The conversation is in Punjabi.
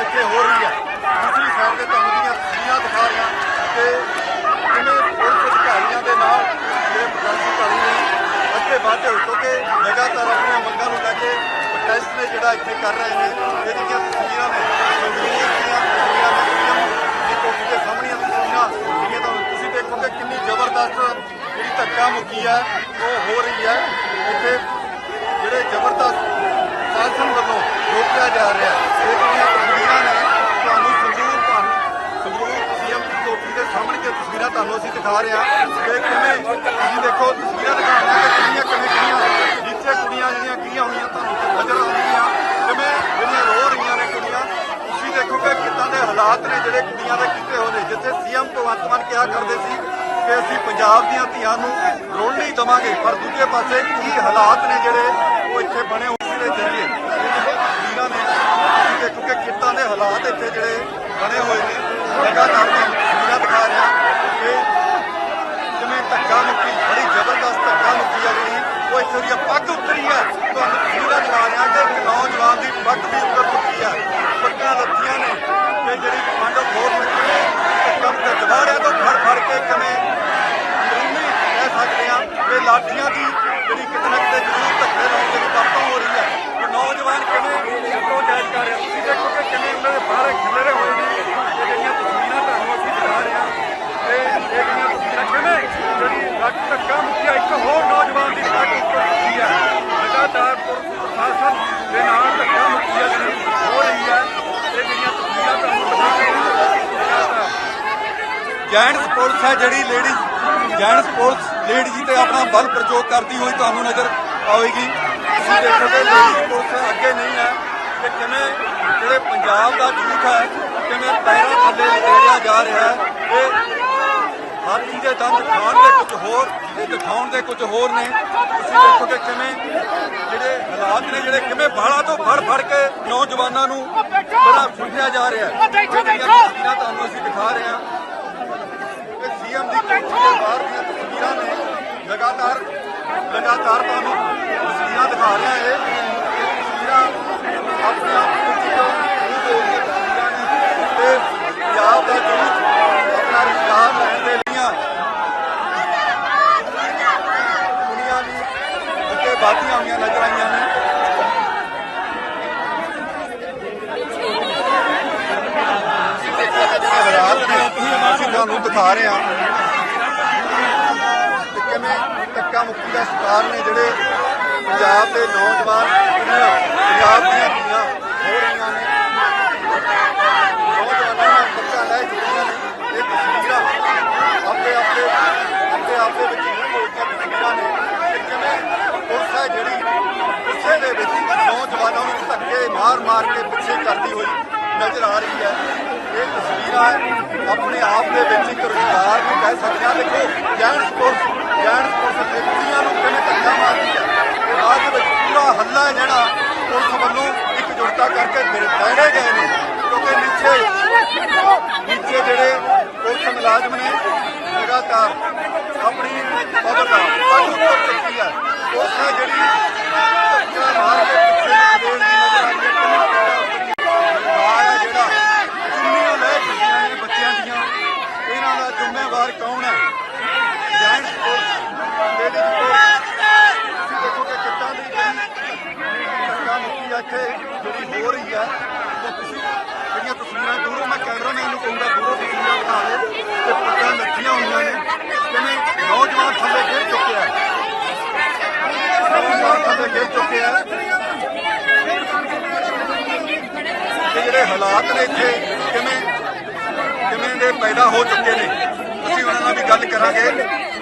ਇੱਥੇ ਹੋ ਰਹੀ ਹੈ। ਦੂਸਰੀ ਸਾਈਡ ਤੇ ਤੁਹਾਨੂੰ ਦੀਆਂ ਤਸਵੀਰਾਂ ਦਿਖਾ ਰਿਹਾ ਕਿ ਕਿਵੇਂ ਪੁਲਿਸ ਅਧਿਕਾਰੀਆਂ ਦੇ ਨਾਲ ਜਿਹੜੇ ਪ੍ਰਦਰਸ਼ਨ ਕਾਲੀ ਨੇ। ਅੱਗੇ ਵਾਧੇ ਕਿਉਂਕਿ ਲਗਾਤਾਰ ਆਪਣੀਆਂ ਮੰਗਾਂ ਨੂੰ ਲੈ ਕੇ ਪ੍ਰੋਟੈਸਟ ਨੇ ਜਿਹੜਾ ਇੱਥੇ ਕਰ ਰਹੇ ਨੇ। ਇਹ ਜਿਹੜੀਆਂ ਤਸਵੀਰਾਂ ਨੇ ਤਸਵੀਰਾਂ ਦੀਆਂ ਤਸਵੀਰਾਂ ਨੇ, ਇਹ ਕੋਠੀ ਦੇ ਸਾਹਮਣੀਆਂ ਤਸਵੀਰਾਂ, ਜਿਹੜੀਆਂ ਤੁਹਾਨੂੰ ਤੁਸੀਂ ਦੇਖੋਗੇ ਕਿੰਨੀ ਜ਼ਬਰਦਸਤ ਜਿਹੜੀ ਧੱਕਾ ਮੁੱਕੀ ਹੈ, ਉਹ ਹੋ ਰਹੀ ਹੈ। ਇੱਥੇ ਜਿਹੜੇ ਜ਼ਬਰਦਸਤ ਸ਼ਾਸਨ ਵੱਲੋਂ ਰੋਕਿਆ ਜਾ ਰਿਹਾ ਹੈ। ਤਸਵੀਰਾਂ ਤੁਹਾਨੂੰ ਅਸੀਂ ਦਿਖਾ ਰਹੇ ਹਾਂ ਕਿ ਕਿਵੇਂ ਤੁਸੀਂ ਦੇਖੋ ਤਸਵੀਰਾਂ ਦਿਖਾ ਰਹੇ ਹਾਂ ਕਿ ਕਿੰਨੀਆਂ ਕਿਵੇਂ ਕਿੰਨੀਆਂ ਜਿੱਥੇ ਕੁੜੀਆਂ ਜਿਹੜੀਆਂ ਗਿਰੀਆਂ ਹੋਈਆਂ ਤੁਹਾਨੂੰ ਨਜ਼ਰ ਆਉਂਦੀਆਂ ਕਿਵੇਂ ਜਿਹੜੀਆਂ ਰੋ ਰਹੀਆਂ ਨੇ ਕੁੜੀਆਂ। ਤੁਸੀਂ ਦੇਖੋਗੇ ਕਿੱਦਾਂ ਦੇ ਹਾਲਾਤ ਨੇ ਜਿਹੜੇ ਕੁੜੀਆਂ ਦੇ ਕੀਤੇ ਹੋਏ ਨੇ, ਜਿੱਥੇ ਸੀਐਮ ਭਗਵੰਤ ਮਾਨ ਕਿਹਾ ਕਰਦੇ ਸੀ ਕਿ ਅਸੀਂ ਪੰਜਾਬ ਦੀਆਂ ਧੀਆਂ ਨੂੰ ਰੋਣ ਨਹੀਂ ਦਵਾਂਗੇ, ਪਰ ਦੂਜੇ ਪਾਸੇ ਕੀ ਹਾਲਾਤ ਨੇ ਜਿਹੜੇ ਉਹ ਇੱਥੇ ਬਣੇ ਹੋਏ ਦੇ ਜ਼ਰੀਏ ਇਹ ਤਸਵੀਰਾਂ ਨੇ। ਤੁਸੀਂ ਦੇਖੋ ਕਿ ਕਿੱਦਾਂ ਦੇ ਹਾਲਾਤ ਇੱਥੇ ਜਿਹੜੇ ਬਣੇ ਹੋਏ ਨੇ। ਲਗਾਤਾਰ ਤੁਹਾਨੂੰ ਤਸਵੀਰਾਂ ਦਿਖਾ ਰਿਹਾ ਕਿ ਜਿਵੇਂ ਧੱਕਾ ਮੁੱਕੀ ਬੜੀ ਜ਼ਬਰਦਸਤ ਧੱਕਾ ਮੁੱਕੀ ਆ ਜਿਹੜੀ ਉਹ ਪੱਗ ਉੱਤਰੀ ਹੈ। ਤੁਹਾਨੂੰ ਤਸਵੀਰਾਂ ਦਿਖਾ ਰਿਹਾ ਕਿ ਨੌਜਵਾਨ ਦੀ ਪੱਗ ਵੀ ਉੱਤਰ ਚੁੱਕੀ ਹੈ। ਪੱਗਾਂ ਲੱਥੀਆਂ ਨੇ ਤੇ ਜਿਹੜੀ ਕਮਾਂਡੋ ਫੋਰਸ ਲੱਗੀ ਕਿਵੇਂ ਧੱਕਾ ਮੁੱਕਾ ਦਬਾੜਿਆ ਤੋਂ ਫੜ ਫੜ ਕੇ ਕਿਵੇਂ ਅੰਦਰੂਨੀ ਕਹਿ ਸਕਦੇ ਆ ਕਿ ਲਾਠੀਆਂ ਦੀ ਜਿਹੜੀ ਕਿਤੇ ਨਾ ਕਿਤੇ ਜ਼ਰੂਰ ਧੱਕੇ ਲਾਉਣ ਦੀ ਵਰਤੋਂ ਹੋ ਰਹੀ ਹੈ। ਕਿ ਨੌਜਵਾਨ ਕਿਵੇਂ ਪ੍ਰੋਟੈਸਟ ਕਰ ਰਿਹਾ? ਤੁਸੀਂ ਦੇਖੋ ਕਿ ਕਿੰਨੇ ਉਹਨਾਂ ਦੇ ਬਾਹਰ ਖਿਲਰੇ ਹੋਏ ਨੇ। ਜਿਹੜੀਆਂ ਤਸਵੀਰਾਂ ਤੁਹਾਨੂੰ ਅਸੀਂ ਦਿਖਾ ਰਹੇ ਹਾਂ। ਤੇ ਇਹ ਜਿਹੜੀਆਂ ਤਸਵੀਰਾਂ ਕਿਵੇਂ ਜਿਹੜੀ ਲੱਕ ਧੱਕਾ ਮੁੱਕਿਆ ਇੱਕ ਹੋਰ ਨੌਜਵਾਨ ਦੀ ਪੱਗ ਉੱਪਰ ਚੁੱਕੀ ਹੈ ਲਗਾਤਾਰ ਪੁਲਿਸ ਪ੍ਰਸ਼ਾਸਨ ਦੇ ਨਾਲ ਧੱਕਾ ਮੁੱਕਿਆ ਜਿਹੜੀ ਹੋ ਰਹੀ ਹੈ ਇਹ ਜਿਹੜੀਆਂ ਤਸਵੀਰਾਂ ਤੁਹਾਨੂੰ ਦਿਖਾ ਰਹੇ ਹਾਂ ਲਗਾਤਾਰ ਜੈਂਟਸ ਪੁਲਿਸ ਹੈ ਜਿਹੜੀ ਲੇਡੀਜ਼ ਜੈਂਟਸ ਪੁਲਿਸ ਲੇਡੀਜ਼ ਤੇ ਆਪਣਾ ਬਲ ਪ੍ਰਯੋਗ ਕਰਦੀ ਹੋਈ ਤੁਹਾਨੂੰ ਨਜ਼ਰ ਆਵੇਗੀ। ਤੁਸੀਂ ਦੇਖੋਗੇ ਲੇਡੀਜ਼ ਪੁਲਿਸ ਅੱਗੇ ਨਹੀਂ ਹੈ ਕਿ ਕਿਵੇਂ ਜਿਹੜੇ ਪੰਜਾਬ ਦਾ ਜੂਥ ਹੈ, ਕਿਵੇਂ ਪੈਰਾਂ ਥੱਲੇ ਲੇੜਿਆ ਜਾ ਰਿਹਾ ਹੈ, ਇਹ ਹਾਥੀ ਦੇ ਦੰਦ ਖਾਣ ਦੇ ਕੁਝ ਹੋਰ ਤੇ ਦਿਖਾਉਣ ਦੇ ਕੁਝ ਹੋਰ ਨੇ। ਤੁਸੀਂ ਦੇਖੋਗੇ ਕਿਵੇਂ ਜਿਹੜੇ ਹਾਲਾਤ ਨੇ, ਜਿਹੜੇ ਕਿਵੇਂ ਬਾਲਾਂ ਤੋਂ ਫੜ ਫੜ ਕੇ ਨੌਜਵਾਨਾਂ ਨੂੰ ਬੜਾ ਸੁੱਟਿਆ ਜਾ ਰਿਹਾ ਹੈ ਇਹ ਜਿਹੜੀਆਂ ਤਸਵੀਰਾਂ ਤੁਹਾਨੂੰ ਅਸੀਂ ਦਿਖਾ ਰਹੇ ਹਾਂ ਕਿ ਸੀਐਮ ਦੀ ਕੋਠੀ ਦੇ ਬਾਹਰ ਦੀਆਂ ਤਸਵੀਰਾਂ ਨੇ ਲਗਾਤਾਰ ਲਗਾਤਾਰ ਤੁਹਾਨੂੰ ਤਸਵੀਰਾਂ ਦਿਖਾ ਰਿਹਾ ਹੈ ਇਹ। ਤਸਵੀਰਾਂ ਆਪਣੇ ਆਪ ਵਿੱਚ ਇੱਕ ਰੂਪ ਹੋ ਰਹੀਆਂ ਤਸਵੀਰਾਂ ਤੇ ਪੰਜਾਬ ਦਾ ਜੂਥ ਆਪਣਾ ਰੁਜ਼ਗਾਰ ਲੈਣ ਦੇ ਲਈਆਂ। ਕੁੜੀਆਂ ਵੀ ਅੱਗੇ ਵਧਦੀਆਂ ਹੋਈਆਂ ਨਜ਼ਰ ਆਈਆਂ ਨੇ। ਹਾਲਾਤ ਨੇ ਅਸੀਂ ਤੁਹਾਨੂੰ ਦਿਖਾ ਰਹੇ ਹਾਂ। ਕਿ ਕਿਵੇਂ ਧੱਕਾ ਮੁੱਕੀ ਦਾ ਸ਼ਿਕਾਰ ਨੇ ਜਿਹੜੇ ਪੰਜਾਬ ਦੇ ਨੌਜਵਾਨ ਕੁੜੀਆਂ ਪੰਜਾਬ ਦੀਆਂ ਧੀਆਂ ਹੋ ਰਹੀਆਂ ਨੇ, ਨੌਜਵਾਨਾਂ ਨਾਲ ਧੱਕਾ ਲੈ ਚੁੱਕੀਆਂ ਨੇ। ਇਹ ਤਸਵੀਰਾਂ ਆਪੇ ਆਪੇ ਆਪੇ ਆਪੇ ਵਿੱਚ ਹੋਈਆਂ ਤਸਵੀਰਾਂ ਨੇ। ਕਿ ਕਿਵੇਂ ਪੁਲਿਸ ਹੈ ਜਿਹੜੀ ਗੁੱਸੇ ਦੇ ਵਿੱਚ ਨੌਜਵਾਨਾਂ ਨੂੰ ਧੱਕੇ ਮਾਰ ਮਾਰ ਕੇ ਪਿੱਛੇ ਕਰਦੀ ਹੋਈ ਨਜ਼ਰ ਆ ਰਹੀ ਹੈ। ਇਹ ਤਸਵੀਰਾਂ ਆਪਣੇ ਆਪ ਦੇ ਵਿੱਚ ਇੱਕ ਰੁਜ਼ਗਾਰ ਨੂੰ ਕਹਿ ਸਕਦੇ ਹਾਂ। ਦੇਖੋ ਜੈਂਟਸ ਪੁਲਿਸ ਜੈਂਟਸ ਪੁਲਿਸ ਦੇ ਕੁੜੀਆਂ ਨੂੰ ਕਿਵੇਂ ਧੱਕਾ ਮਾਰਦੀ ਹੈ ਤੇ ਬਾਅਦ ਦੇ ਵਿੱਚ ਪੂਰਾ ਹੱਲਾ ਹੈ ਜਿਹੜਾ ਪੁਲਿਸ ਵੱਲੋਂ ਇਕਜੁੱਟਤਾ ਕਰਕੇ ਦੇਣੇ ਗਏ ਨੇ, ਕਿਉਂਕਿ ਨੀਚੇ ਨੀਚੇ ਜਿਹੜੇ ਪੁਲਿਸ ਮੁਲਾਜ਼ਮ ਨੇ, ਲਗਾਤਾਰ ਆਪਣੀ ਪਵਰ ਪੱਗ ਉੱਪਰ ਚੁੱਕੀ ਹੈ। ਪੁਲਿਸ ਜਿਹੜੀ ਧੱਕਾ ਮਾਰ ਕੇ ਪਿੱਛੇ ਨੂੰ ਖਦੇੜ ਦੀ ਨਜ਼ਰ ਆ ਰਹੀ ਹੈ ਕਿੰਨਾ ਬਾਹਰ ਹੈ ਜਿਹੜਾ ਚੁੰਨੀਆਂ ਲੈ ਚੁੱਕੀਆਂ ਨੇ ਬੱਚਿਆਂ ਦੀਆਂ ਇਹਨਾਂ ਦਾ ਜ਼ਿੰਮੇਵਾਰ ਕੌਣ ਹੈ ਜੈਂਟਸ ਪੁਲਿਸ ਲੇਡੀਜ਼ ਪੁਲਿਸ ਤੁਸੀਂ ਦੇਖੋ ਕਿ ਕਿੱਦਾਂ ਦੀ ਜਿਹੜੀ ਧੱਕਾ ਮੁੱਕੀ ਆ ਇੱਥੇ ਜਿਹੜੀ ਹੋ ਰਹੀ ਹੈ ਤੇ ਤੁਸੀਂ ਜਿਹੜੀਆਂ ਤਸਵੀਰਾਂ ਦੂਰੋਂ ਮੈਂ ਕੈਮਰਾਮੈਨ ਨੂੰ ਕਹੂੰਗਾ ਦੂਰੋਂ ਤਸਵੀਰਾਂ ਦਿਖਾ ਦੇ ਤੇ ਪੱਗਾਂ ਲੱਥੀਆਂ ਹੋਈਆਂ ਨੇ ਕਿਵੇਂ ਨੌਜਵਾਨ ਥੱਲੇ ਗਿਰ ਚੁੱਕਿਆ ਹੈ। ਨੌਜਵਾਨ ਥੱਲੇ ਗਿਰ ਚੁੱਕਿਆ ਹੈ। ਕਿ ਜਿਹੜੇ ਹਾਲਾਤ ਨੇ ਇੱਥੇ, ਕਿਵੇਂ ਕਿਵੇਂ ਦੇ ਪੈਦਾ ਹੋ ਚੁੱਕੇ ਨੇ, ਅਸੀਂ ਉਹਨਾਂ ਨਾਲ ਵੀ ਗੱਲ ਕਰਾਂਗੇ।